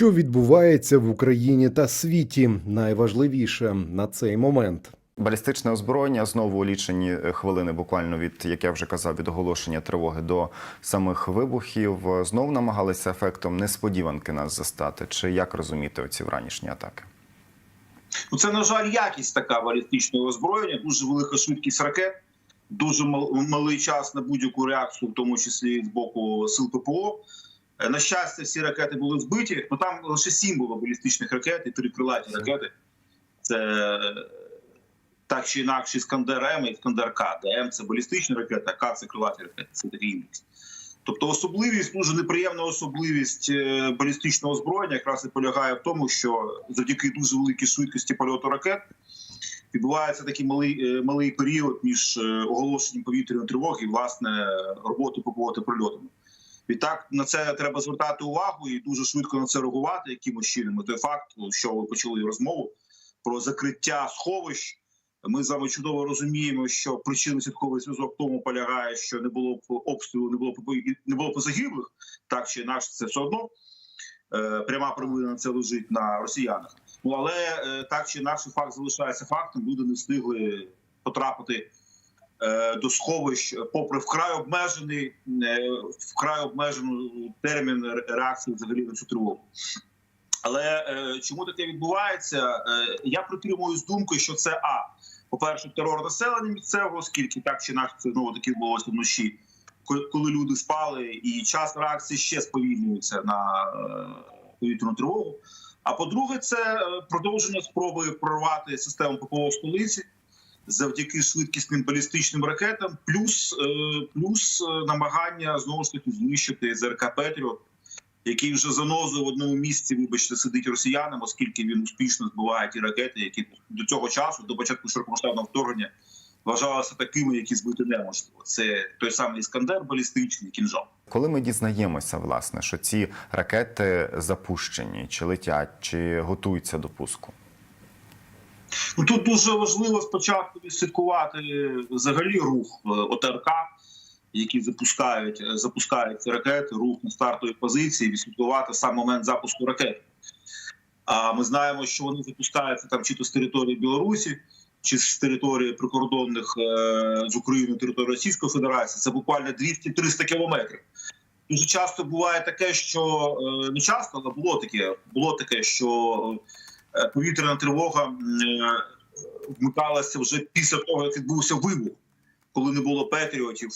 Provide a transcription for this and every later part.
Що відбувається в Україні та світі? Найважливіше на цей момент. Балістичне озброєння знову у лічені хвилини, буквально від як я вже казав, від оголошення тривоги до самих вибухів. Знову намагалися ефектом несподіванки нас застати. Чи як розуміти оці вранішні атаки? Ну, це, на жаль, якість така балістичного озброєння, дуже велика швидкість ракет, дуже малий час на будь-яку реакцію, в тому числі з боку сил ППО. Е, На щастя, всі ракети були збиті. Ну там лише сім було балістичних ракет і три крилаті ракети. Це так чи інакше Іскандер М і Іскандер К. Де М це балістичні ракети, а К це крилаті ракети. Це такий індекс. Тобто особливість, дуже неприємна особливість е, балістичного озброєння якраз і полягає в тому, що завдяки дуже великій швидкості польоту ракет відбувається такий малий, е, малий період між оголошенням повітряної тривоги і власне роботи ППО та прильотами. Відтак на це треба звертати увагу і дуже швидко на це реагувати якимось чином. Той факт, що ви почали розмову про закриття сховищ. Ми з вами чудово розуміємо, що причинно святковий зв'язок тому полягає, що не було обстрілу, не було б не було б загиблих, так чи інакше це все одно е, пряма провина це лежить на росіянах. Ну але е, так чи інакше факт залишається фактом. Люди не встигли потрапити до сховищ, попри вкрай обмежений е, вкрай обмежений термін реакції взагалі на цю тривогу. Але е, чому таке відбувається? Е, я притримуюсь думки, що це а по-перше, терор населення місцевого, оскільки так чи інакше це знову таки відбулося вночі, коли- люди спали, і час реакції ще сповільнюється на е, повітряну тривогу. А по-друге, це е, продовження спроби прорвати систему ППО в столиці завдяки швидкісним балістичним ракетам, плюс, е, плюс е, намагання знову ж таки знищити ЗРК Петріот, який вже занозою в одному місці, вибачте, сидить росіянам, оскільки він успішно збиває ті ракети, які до цього часу, до початку широкомасштабного вторгнення, вважалися такими, які збити неможливо. Це той самий іскандер балістичний кінжал. Коли ми дізнаємося, власне, що ці ракети запущені, чи летять, чи готуються до пуску? Ну тут дуже важливо спочатку відслідкувати взагалі рух е, ОТРК, які запускають е, запускають ракети, рух на стартовій позиції, відслідкувати сам момент запуску ракет. А ми знаємо, що вони запускаються там чи то з території Білорусі, чи з території прикордонних е, з Україною території Російської Федерації. Це буквально 200-300 кілометрів. Дуже часто буває таке, що не часто, але було таке. Було таке, що повітряна тривога е, вмикалася вже після того, як відбувся вибух, коли не було патріотів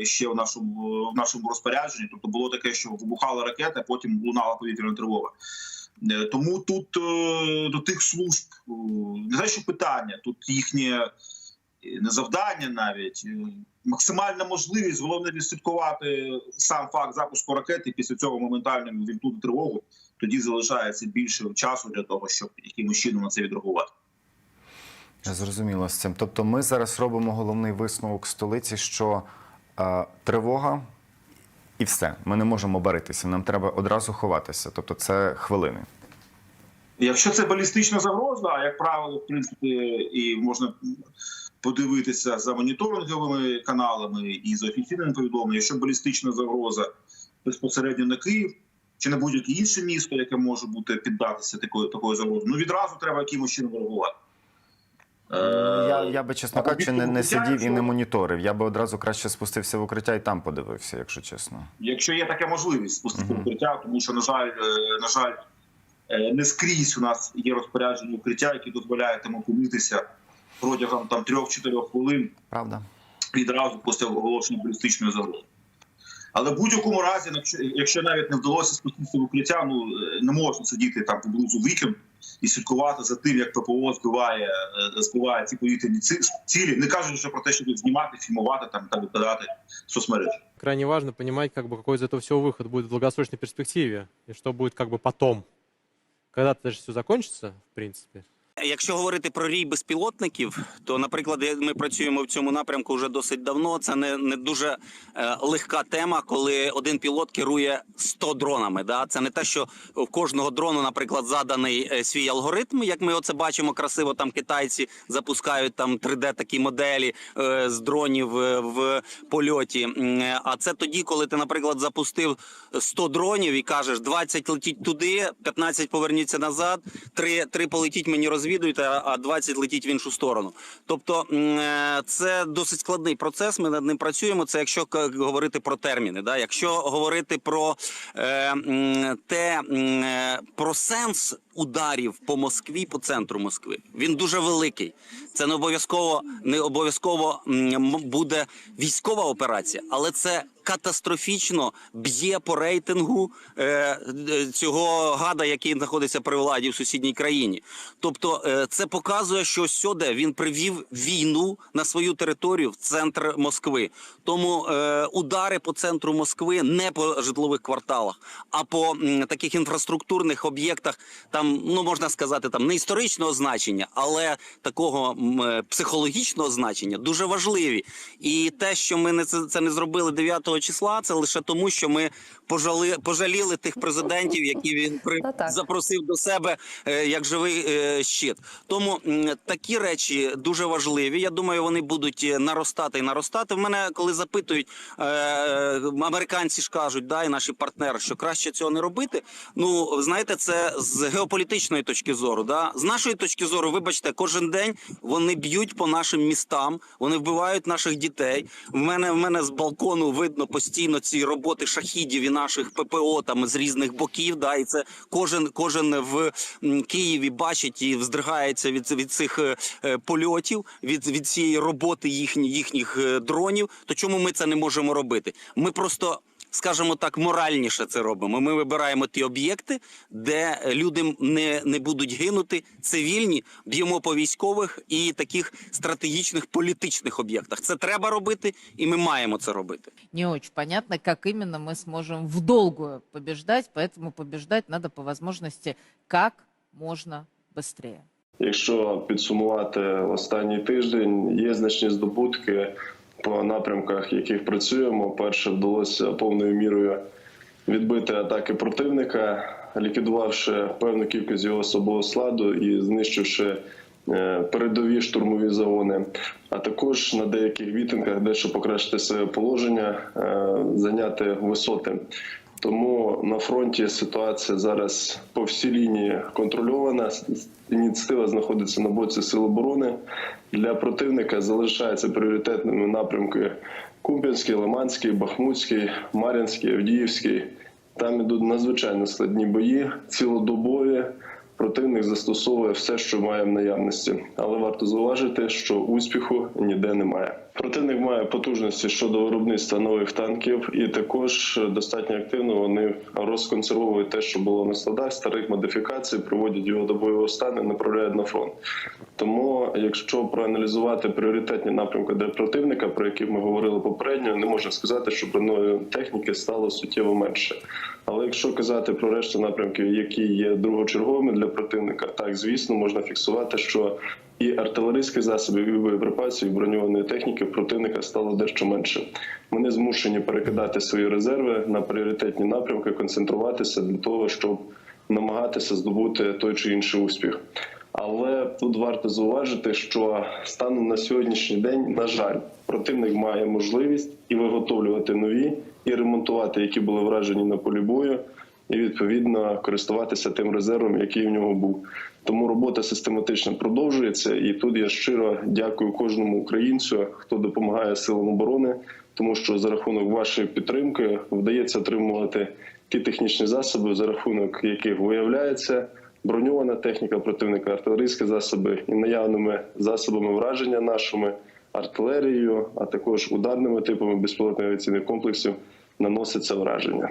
е, ще в нашому в нашому розпорядженні. Тобто було таке, що вибухала ракета, потім лунала повітряна тривога. Е, Тому тут е, до тих служб е, не знаю, що питання, тут їхнє е, не завдання навіть е, максимальна можливість, головне відслідкувати сам факт запуску ракети. Після цього моментально вімкнути тривогу. Тоді залишається більше часу для того, щоб якимось чином на це відреагувати. Зрозуміло з цим. Тобто, ми зараз робимо головний висновок столиці, що е, тривога і все. Ми не можемо баритися. Нам треба одразу ховатися. Тобто, це хвилини. Якщо це балістична загроза, а як правило, в принципі, і можна подивитися за моніторинговими каналами і за офіційними повідомленнями, якщо балістична загроза безпосередньо на Київ чи на будь-яке інше місто, яке може бути піддатися такої такої загрози, ну відразу треба якимось чином реагувати. Е, Я, я би, чесно кажучи, не, не сидів і не моніторив. Я би одразу краще спустився в укриття і там подивився, якщо чесно. Якщо є така можливість спустити Мгм. укриття, тому що на жаль, е, на жаль, е, не скрізь у нас є розпорядження укриття, які дозволяють там опинитися протягом там 3-4 хвилин Правда? відразу після оголошення балістичної загрози. Але в будь-якому разі, якщо, якщо навіть не вдалося спуститися в укриття, ну е, не можна сидіти там поблизу вікон і слідкувати за тим, як ППО збиває, е, збиває ці повітряні ці- цілі, не кажучи вже про те, щоб їх знімати, фільмувати там та викладати в соцмережі. крайне важно понимать, как бы, какой из этого всего выход будет в долгосрочной перспективе и что будет как бы потом. Когда-то это же все закончится, в принципе. Якщо говорити про рій безпілотників, то, наприклад, ми працюємо в цьому напрямку вже досить давно. Це не, не дуже е, легка тема, коли один пілот керує 100 дронами. Да? Це не те, що в кожного дрону, наприклад, заданий е, свій алгоритм, як ми оце бачимо красиво. Там китайці запускають там 3D такі моделі е, з дронів в польоті. А це тоді, коли ти, наприклад, запустив 100 дронів і кажеш, 20 летіть туди, 15 поверніться назад, 3, 3 полетіть мені розвідуйте, а- а 20 летіть в іншу сторону. Тобто е, це досить складний процес. Ми над ним працюємо. Це якщо говорити про терміни. Да? Якщо говорити про е, те е, про сенс ударів по Москві, по центру Москви, він дуже великий. Це не обов'язково не обов'язково буде військова операція, але це катастрофічно б'є по рейтингу е, е, цього гада, який знаходиться при владі в сусідній країні. Тобто, е, це показує, що сьоде він привів війну на свою територію в центр Москви. Тому е, удари по центру Москви не по житлових кварталах, а по м, таких інфраструктурних об'єктах, там ну можна сказати, там не історичного значення, але такого е, психологічного значення дуже важливі. І те, що ми не це, це не зробили 9 числа, це лише тому, що ми пожали, пожаліли тих президентів, які він при запросив до себе е, як живий е, щит. Тому такі речі дуже важливі. Я думаю, вони будуть е, наростати і наростати. В мене коли запитують е, американці ж кажуть, да, і наші партнери, що краще цього не робити. Ну знаєте, це з геополітичної точки зору. Да, з нашої точки зору, вибачте, кожен день вони б'ють по нашим містам, вони вбивають наших дітей. В мене в мене з балкону видно постійно ці роботи шахідів і наших ППО там з різних боків. Да, і це кожен кожен в Києві бачить і вздригається від, від цих е, е, польотів, від, від цієї роботи їхні, їхніх е, дронів. То чому ми це не можемо робити? Ми просто Скажімо так, моральніше це робимо. Ми вибираємо ті об'єкти, де люди не, не будуть гинути, цивільні, б'ємо по військових і таких стратегічних політичних об'єктах. Це треба робити, і ми маємо це робити. не очень понятно, как именно мы сможем в долгую побеждать, поэтому побеждать надо по возможности как можно быстрее. Якщо підсумувати останній тиждень, є значні здобутки по напрямках, яких працюємо. Перше вдалося повною мірою відбити атаки противника, ліквідувавши певну кількість його особового складу і знищивши е, передові штурмові загони. А також на деяких вітинках дещо покращити своє положення, е, зайняти висоти. Тому на фронті ситуація зараз по всій лінії контрольована. Ініціатива знаходиться на боці Сил оборони. Для противника залишаються пріоритетними напрямки Куп'янський, Лиманський, Бахмутський, Мар'їнський, Авдіївський. Там ідуть надзвичайно складні бої, цілодобові. Противник застосовує все, що має в наявності, але варто зауважити, що успіху ніде немає. Противник має потужності щодо виробництва нових танків, і також достатньо активно вони розконсервовують те, що було на складах старих модифікацій, приводять його до бойового стану, направляють на фронт. Тому, якщо проаналізувати пріоритетні напрямки для противника, про які ми говорили попередньо, не можна сказати, що бронної техніки стало суттєво менше. Але якщо казати про решту напрямків, які є другочерговими для противника, так звісно можна фіксувати, що і артилерійських засобів, і боєприпасів, і броньованої техніки противника стало дещо менше. Вони змушені перекидати свої резерви на пріоритетні напрямки, концентруватися для того, щоб намагатися здобути той чи інший успіх. Але тут варто зауважити, що станом на сьогоднішній день, на жаль, противник має можливість і виготовлювати нові, і ремонтувати, які були вражені на полі бою, і відповідно користуватися тим резервом, який в нього був. Тому робота систематично продовжується, і тут я щиро дякую кожному українцю, хто допомагає силам оборони, тому що за рахунок вашої підтримки вдається отримувати ті технічні засоби, за рахунок яких виявляється броньована техніка противника, артилерійські засоби і наявними засобами враження нашими артилерією, а також ударними типами безпілотних авіаційних комплексів наноситься враження.